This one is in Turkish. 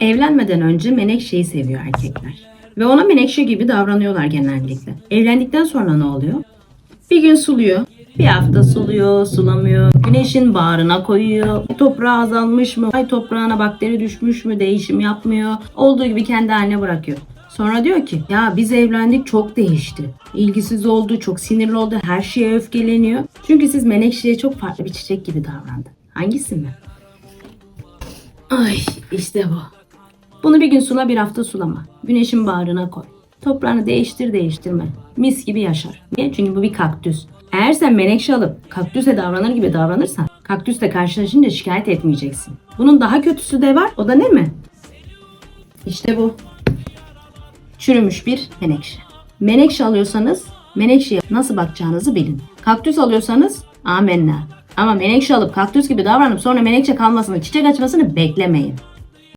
Evlenmeden önce menekşeyi seviyor erkekler. Ve ona menekşe gibi davranıyorlar genellikle. Evlendikten sonra ne oluyor? Bir gün suluyor. Bir hafta suluyor, sulamıyor. Güneşin bağrına koyuyor. Toprağı azalmış mı? Ay toprağına bakteri düşmüş mü? Değişim yapmıyor. Olduğu gibi kendi haline bırakıyor. Sonra diyor ki ya biz evlendik çok değişti. İlgisiz oldu, çok sinirli oldu, her şeye öfkeleniyor. Çünkü siz menekşeye çok farklı bir çiçek gibi davrandı. Hangisi mi? Ay işte bu. Bunu bir gün sula bir hafta sulama. Güneşin bağrına koy. Toprağını değiştir değiştirme. Mis gibi yaşar. Niye? Çünkü bu bir kaktüs. Eğer sen menekşe alıp kaktüse davranır gibi davranırsan kaktüsle karşılaşınca şikayet etmeyeceksin. Bunun daha kötüsü de var. O da ne mi? İşte bu. Çürümüş bir menekşe. Menekşe alıyorsanız menekşeye nasıl bakacağınızı bilin. Kaktüs alıyorsanız amenna. Ama menekşe alıp kaktüs gibi davranıp sonra menekşe kalmasını, çiçek açmasını beklemeyin.